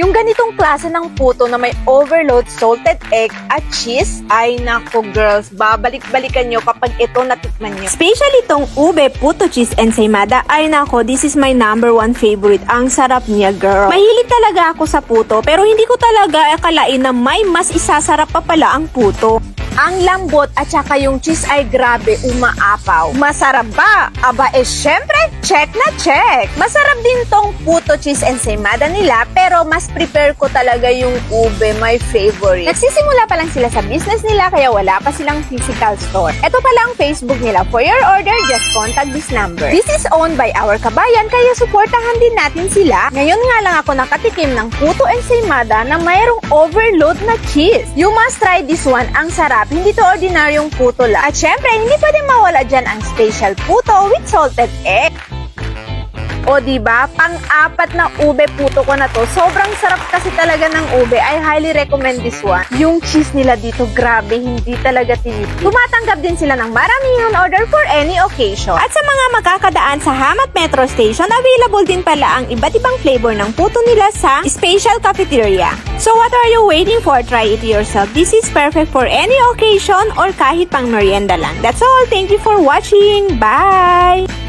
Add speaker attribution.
Speaker 1: Yung ganitong klase ng puto na may overload salted egg at cheese, ay nako girls, babalik-balikan nyo kapag ito natikman nyo.
Speaker 2: Especially tong ube, puto cheese, ensaymada. Ay nako, this is my number one favorite. Ang sarap niya, girl. Mahilig talaga ako sa puto, pero hindi ko talaga akalain na may mas isasarap pa pala ang puto.
Speaker 1: Ang lambot at saka yung cheese ay grabe umaapaw. Masarap ba? Aba eh syempre, check na check. Masarap din tong puto cheese ensaymada nila pero mas prepare ko talaga yung ube, my favorite. Nagsisimula pa lang sila sa business nila kaya wala pa silang physical store. Ito pala ang Facebook nila. For your order, just contact this number. This is owned by our kabayan kaya supportahan din natin sila. Ngayon nga lang ako nakatikim ng puto ensaymada na mayroong overload na cheese. You must try this one. Ang sarap. Hindi to ordinaryong puto lang. At syempre, hindi pwedeng mawala dyan ang special puto with salted egg. O ba? Pang-apat na ube puto ko na to. Sobrang sarap kasi talaga ng ube. I highly recommend this one. Yung cheese nila dito, grabe, hindi talaga tinipid. Tumatanggap din sila ng maramihan order for any occasion.
Speaker 2: At sa mga makakadaan sa Hamat Metro Station, available din pala ang iba't ibang flavor ng puto nila sa Special Cafeteria. So what are you waiting for? Try it yourself. This is perfect for any occasion or kahit pang merienda lang. That's all. Thank you for watching. Bye!